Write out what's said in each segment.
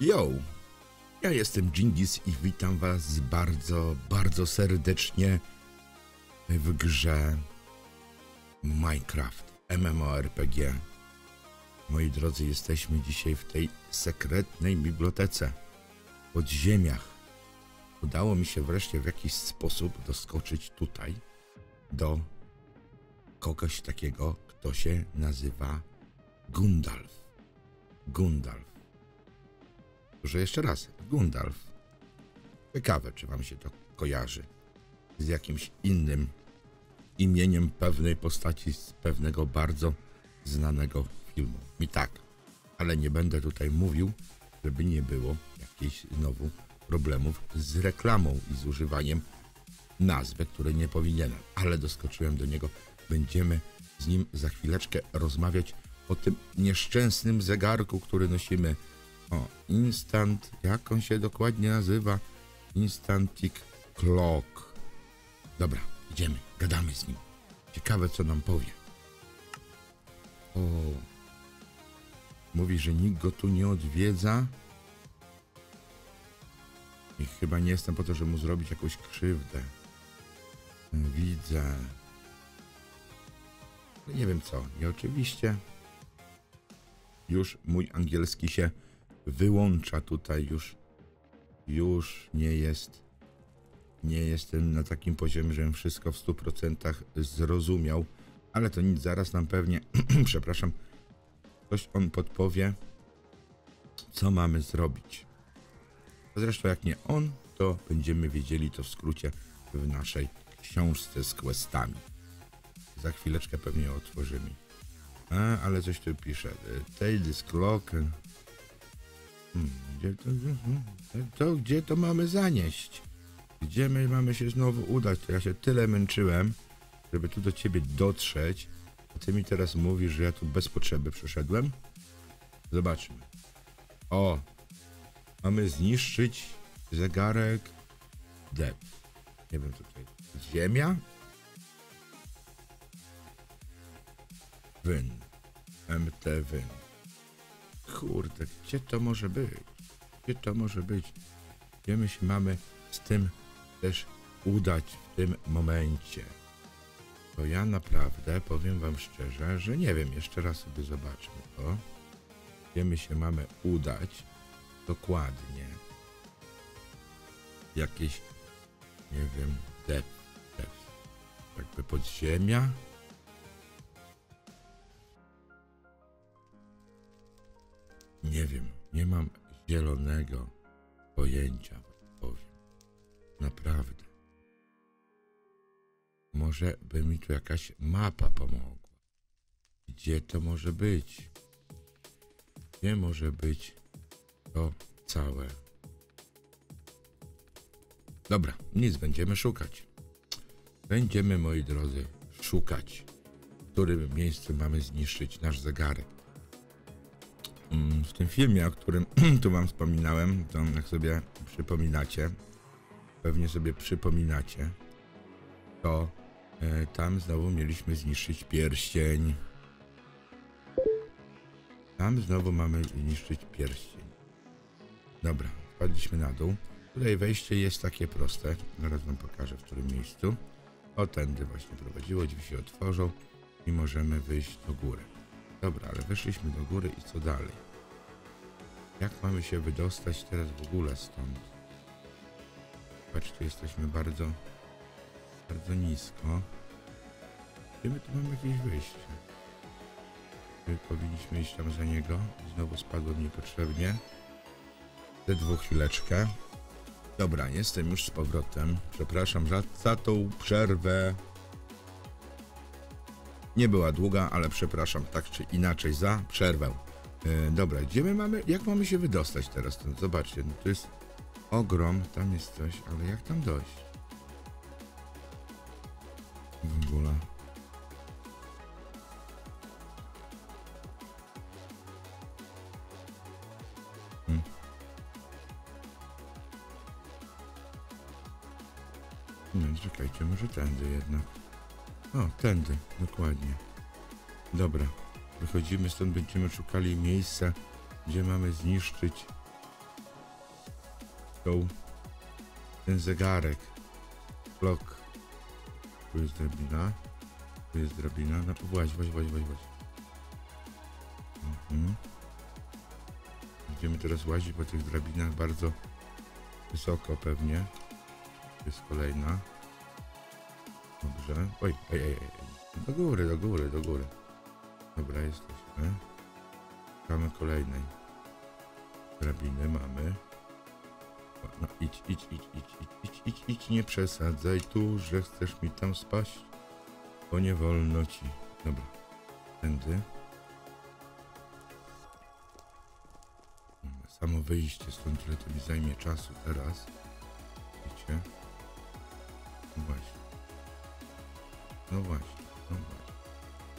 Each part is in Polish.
Yo! Ja jestem Jingis i witam was bardzo, bardzo serdecznie w grze Minecraft MMORPG. Moi drodzy, jesteśmy dzisiaj w tej sekretnej bibliotece podziemiach. Udało mi się wreszcie w jakiś sposób doskoczyć tutaj do kogoś takiego, kto się nazywa Gundalf. Gundalf. Może jeszcze raz, Gundalf. Ciekawe, czy wam się to kojarzy z jakimś innym imieniem pewnej postaci z pewnego bardzo znanego filmu. Mi tak, ale nie będę tutaj mówił, żeby nie było jakichś znowu problemów z reklamą i z używaniem nazwy, której nie powinienem, ale doskoczyłem do niego. Będziemy z nim za chwileczkę rozmawiać o tym nieszczęsnym zegarku, który nosimy. O, Instant, jak on się dokładnie nazywa? Instantic Clock. Dobra, idziemy, gadamy z nim. Ciekawe, co nam powie. O, mówi, że nikt go tu nie odwiedza. I chyba nie jestem po to, żeby mu zrobić jakąś krzywdę. Widzę. Nie wiem co. I oczywiście już mój angielski się wyłącza tutaj. Już, już nie jest, nie jestem na takim poziomie, żebym wszystko w 100% zrozumiał. Ale to nic, zaraz nam pewnie, przepraszam, coś on podpowie, co mamy zrobić. Zresztą jak nie on, to będziemy wiedzieli to w skrócie w naszej książce z questami. Za chwileczkę pewnie otworzymy. A, ale coś tu pisze. Take this clock. Gdzie to, to, gdzie to mamy zanieść? Gdzie my mamy się znowu udać? Ja się tyle męczyłem, żeby tu do ciebie dotrzeć. A ty mi teraz mówisz, że ja tu bez potrzeby przeszedłem? Zobaczmy. O! Mamy zniszczyć zegarek Dep. Nie wiem, tutaj. Ziemia? Wyn. MT Wyn. Kurde, gdzie to może być? Gdzie to może być? Gdzie my się mamy z tym też udać w tym momencie? To ja naprawdę powiem wam szczerze, że nie wiem. Jeszcze raz sobie zobaczmy to. Gdzie my się mamy udać dokładnie. Jakieś, nie wiem, dep, dep. Jakby podziemia. Nie wiem, nie mam zielonego pojęcia, powiem. Naprawdę. Może by mi tu jakaś mapa pomogła. Gdzie to może być? Gdzie może być to całe? Dobra, nic, będziemy szukać. Będziemy, moi drodzy, szukać, w którym miejscu mamy zniszczyć nasz zegarek. Mm, w tym filmie, o którym tu wam wspominałem, to jak sobie przypominacie, pewnie sobie przypominacie, to e, tam znowu mieliśmy zniszczyć pierścień. Tam znowu mamy zniszczyć pierścień. Dobra, wpadliśmy na dół. Tutaj wejście jest takie proste. Zaraz wam pokażę w którym miejscu. O, tędy właśnie prowadziło, drzwi się otworzą i możemy wyjść do góry. Dobra, ale wyszliśmy do góry i co dalej? Jak mamy się wydostać teraz w ogóle stąd? Patrz, tu jesteśmy bardzo, bardzo nisko. Gdzie my tu mamy jakieś wyjście? My powinniśmy iść tam za niego. Znowu spadłem niepotrzebnie. Te dwóch chwileczkę. Dobra, jestem już z powrotem. Przepraszam za, za tą przerwę. Nie była długa, ale przepraszam tak czy inaczej za przerwę. E, dobra, gdzie my mamy, jak mamy się wydostać teraz? To, zobaczcie, no to jest ogrom, tam jest coś, ale jak tam dojść? W ogóle. Hmm. No, czekajcie, może tędy jednak. O, tędy, dokładnie. Dobra, wychodzimy stąd, będziemy szukali miejsca, gdzie mamy zniszczyć tą, ten zegarek. Blok. Tu jest drabina. Tu jest drabina. No właź, właź, właź, właź, właź. Mhm. Będziemy teraz łazić po tych drabinach bardzo wysoko pewnie. Jest kolejna. Dobrze. Oj, ej, ej. Do góry, do góry, do góry. Dobra, jesteśmy. Szukamy kolejnej. Drabiny mamy. No idź, idź, idź, idź, idź, idź, idź, idź, nie przesadzaj tu, że chcesz mi tam spaść, bo nie wolno ci. Dobra, tędy. Samo wyjście stąd, tyle to mi zajmie czasu teraz. Widzicie? Właśnie. No właśnie, no właśnie.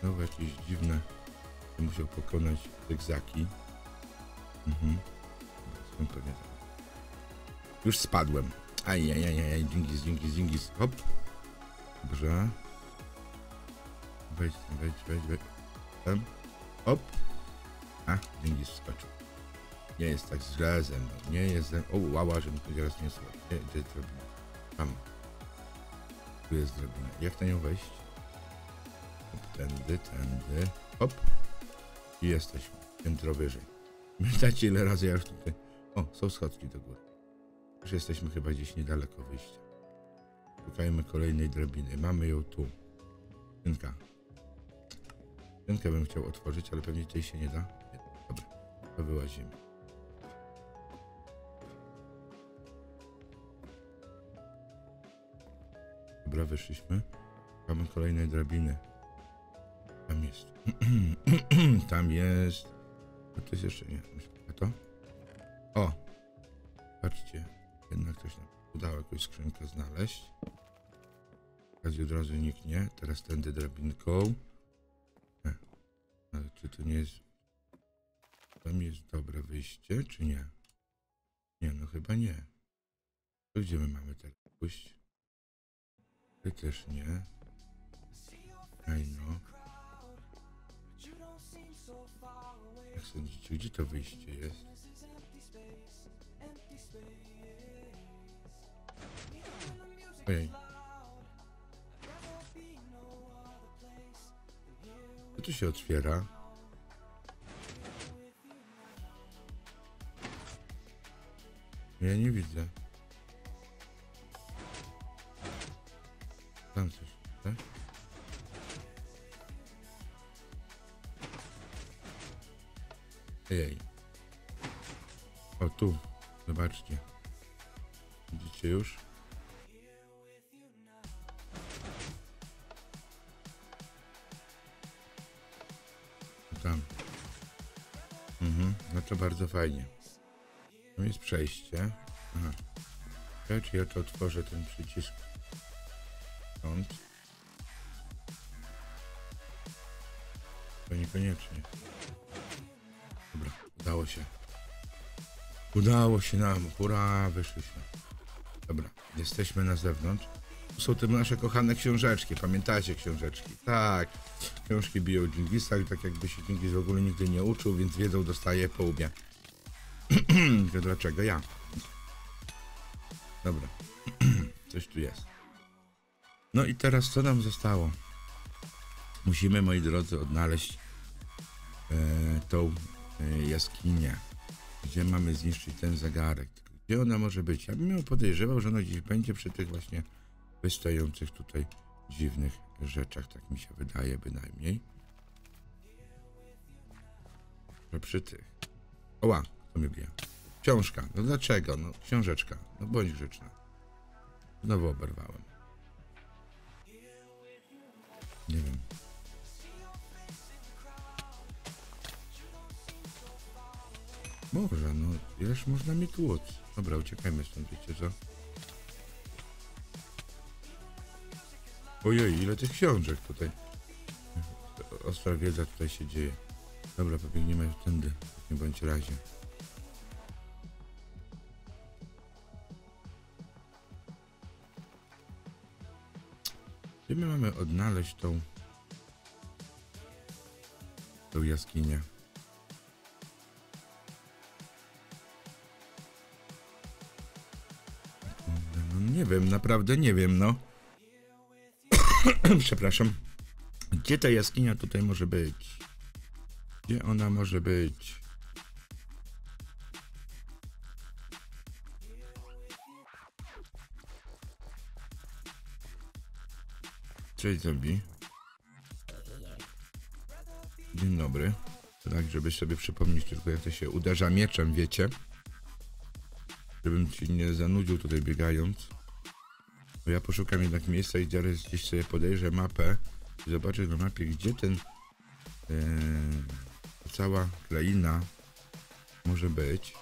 Znowu jakieś dziwne. Musiał pokonać zygzaki. Mhm. Skąd pewnie tam. Już spadłem. Ajajajaj, dżingis, dżingis, dżingis. Hop. Dobrze. Wejdź, wejdź, wejdź, wejdź. Tam. Hop. A, dżingis skoczył. Nie jest tak źle ze mną. Nie jest ze mną. O, łała, że mi to zaraz nie. Gdzie, drabina? Tam. Tu jest drabina. Jak na nią wejść? Hop, tędy, tędy. Hop. I jesteśmy. Piętro wyżej. Pamiętacie ile razy ja już tutaj... O, są schodki do góry. Już jesteśmy chyba gdzieś niedaleko wyjścia. Szukajmy kolejnej drabiny. Mamy ją tu. Skrzynka. Skrzynkę bym chciał otworzyć, ale pewnie tutaj się nie da. Dobra, to wyłazimy. Dobra, wyszliśmy. Mamy kolejne drabiny. Tam jest. Tam jest. A to jest jeszcze nie. A to? O! Patrzcie. Jednak ktoś nam udało jakąś skrzynkę znaleźć. Okazji od razu niknie. Teraz tędy drabinką. E, Ale czy to nie jest... Tam jest dobre wyjście, czy nie? Nie, no chyba nie. To gdzie my mamy teraz pójść? Ty też nie. Ej no. Jak sądzicie, gdzie to wyjście jest? Ojej. Co tu się otwiera? Ja nie widzę. Tam tak? Ej. O tu, zobaczcie. Widzicie już? Tam. Mhm, no to bardzo fajnie. Tam jest przejście. Aha. Ja, czy ja to otworzę ten przycisk stąd? To niekoniecznie. Dobra, udało się. Udało się nam, hurra, wyszliśmy. Dobra, jesteśmy na zewnątrz. Tu są te nasze kochane książeczki, pamiętacie książeczki? Tak, książki biją Dżingisa, tak jakby się Dżingis w ogóle nigdy nie uczył, więc wiedzą dostaje po łbie. Dlaczego ja? Dobra, coś tu jest. No i teraz co nam zostało? Musimy, moi drodzy, odnaleźć e, tą e, jaskinię, gdzie mamy zniszczyć ten zegarek. Gdzie ona może być? Ja bym ją podejrzewał, że ona gdzieś będzie przy tych właśnie wystających tutaj dziwnych rzeczach, tak mi się wydaje bynajmniej. Że przy tych. Oła, to mnie bije. Książka. No dlaczego? No książeczka. No bądź grzeczna. Znowu oberwałem. Nie wiem. Może, no, ileż można mi tłuc? Dobra, uciekajmy stąd, wiecie co? Ojej, ile tych książek tutaj. Ostra wiedza tutaj się dzieje. Dobra, pobiegniemy tędy, nie bądź razie. Gdzie my mamy odnaleźć tą... tą jaskinię? Nie wiem, naprawdę nie wiem, no. Przepraszam. Gdzie ta jaskinia tutaj może być? Gdzie ona może być? Cześć zombie. Dzień dobry. Tak, żeby sobie przypomnieć tylko jak to się uderza mieczem, wiecie? Żebym ci nie zanudził tutaj biegając. Bo ja poszukam jednak miejsca i zaraz gdzieś sobie podejrzę mapę i zobaczę na mapie, gdzie ten e, cała kraina może być.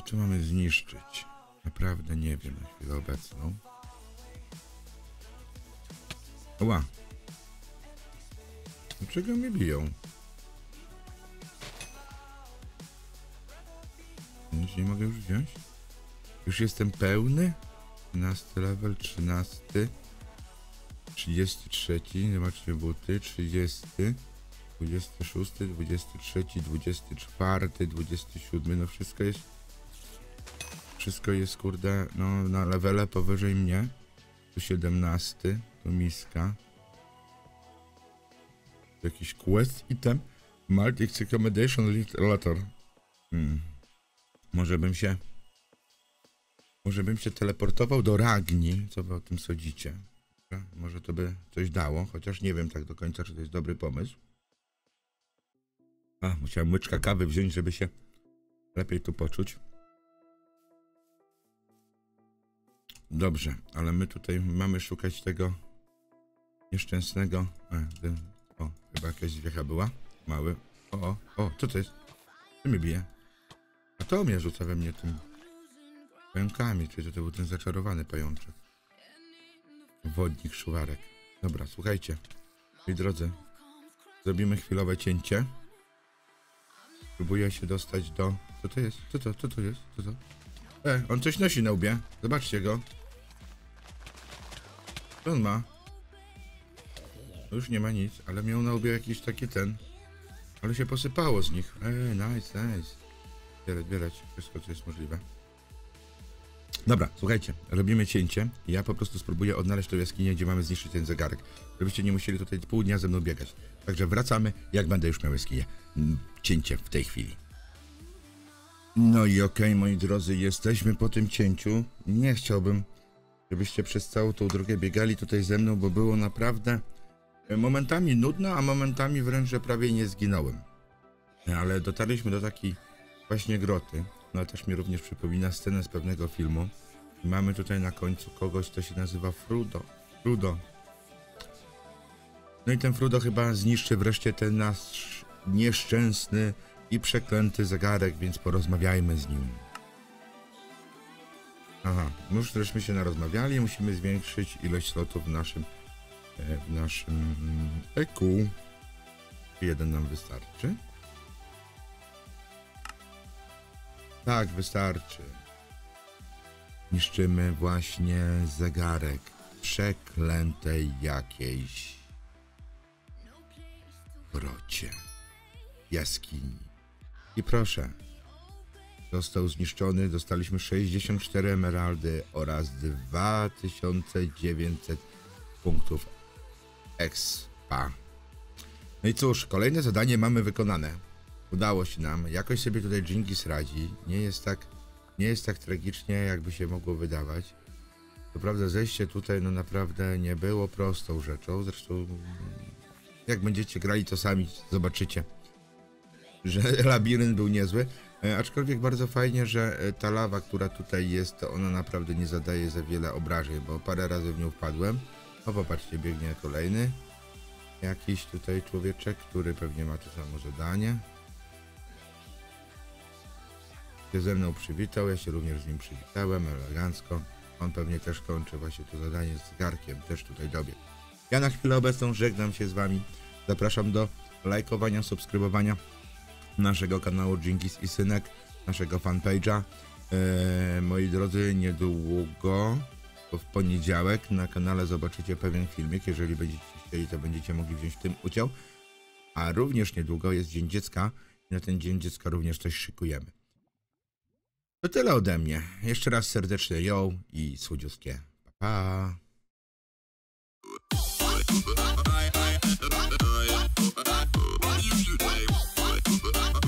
Gdzie to mamy zniszczyć? Naprawdę nie wiem na chwilę obecną. Ła. Dlaczego mnie biją? Nic nie mogę już wziąć? Już jestem pełny? 13 level, 13 33, zobaczcie buty, 30 26, 23, 24, 27, no wszystko jest wszystko jest kurde, no na levele powyżej mnie tu 17, tu miska jakiś quest item Multi accommodation letter hmm. może bym się może bym się teleportował do Ragni co wy o tym sądzicie może to by coś dało, chociaż nie wiem tak do końca, czy to jest dobry pomysł. A, musiałem łyczka kawy wziąć, żeby się lepiej tu poczuć. Dobrze, ale my tutaj mamy szukać tego nieszczęsnego... O, chyba jakaś zwiecha była. Mały. O, o, o, co to jest? Co mnie bije? A to mnie rzuca we mnie tym pająkami, czyli to, to był ten zaczarowany pajączek. Wodnik szuwarek. Dobra, słuchajcie. Moi drodzy, zrobimy chwilowe cięcie. Próbuję się dostać do... Co to jest? Co to? Co to jest? Co to? E, on coś nosi na łbie. Zobaczcie go. On ma? Już nie ma nic, ale miał na łbie jakiś taki ten. Ale się posypało z nich. Ej, nice, nice. Zbierać, zbierać. Wszystko, co jest możliwe. Dobra, słuchajcie, robimy cięcie. Ja po prostu spróbuję odnaleźć tą jaskinię, gdzie mamy zniszczyć ten zegarek. Żebyście nie musieli tutaj pół dnia ze mną biegać. Także wracamy, jak będę już miał jaskinię. Mm, Cięcie w tej chwili. No i okej, moi drodzy, jesteśmy po tym cięciu. Nie chciałbym, żebyście przez całą tą drogę biegali tutaj ze mną, bo było naprawdę e, momentami nudno, a momentami wręcz, że prawie nie zginąłem. Ale dotarliśmy do takiej właśnie groty. No też mi również przypomina scenę z pewnego filmu. Mamy tutaj na końcu kogoś, kto się nazywa Frudo. Frudo. No i ten Frudo chyba zniszczy wreszcie ten nasz nieszczęsny i przeklęty zegarek, więc porozmawiajmy z nim. Aha, już żeśmy się narozmawiali, musimy zwiększyć ilość slotów w naszym e, w naszym mm, EQ. Jeden nam wystarczy. Tak, wystarczy. Niszczymy właśnie zegarek przeklętej jakiejś wrocie jaskini. I proszę, został zniszczony, dostaliśmy 64 emeraldy oraz 2900 punktów expa. No i cóż, kolejne zadanie mamy wykonane. Udało się nam. Jakoś sobie tutaj Jingis radzi. Nie jest tak, nie jest tak tragicznie, jakby się mogło wydawać. To prawda, zejście tutaj no naprawdę nie było prostą rzeczą. Zresztą jak będziecie grali, to sami zobaczycie, że labirynt był niezły. E, aczkolwiek bardzo fajnie, że e, ta lawa, która tutaj jest, to ona naprawdę nie zadaje za wiele obrażeń, bo parę razy w nią wpadłem. O, popatrzcie, biegnie kolejny. Jakiś tutaj człowieczek, który pewnie ma to samo zadanie się ze mną przywitał, ja się również z nim przywitałem elegancko. On pewnie też kończy właśnie to zadanie z garkiem, też tutaj dobiegł. Ja na chwilę obecną żegnam się z wami. Zapraszam do lajkowania, subskrybowania naszego kanału Jinkis i Synek, naszego fanpage'a. Eee, moi drodzy, niedługo, bo w poniedziałek na kanale zobaczycie pewien filmik. Jeżeli będziecie chcieli, to będziecie mogli wziąć w tym udział. A również niedługo jest Dzień Dziecka. Na ten Dzień Dziecka również coś szykujemy. To tyle ode mnie. Jeszcze raz serdecznie ją i słodziutkie. Pa, pa. What you Bye.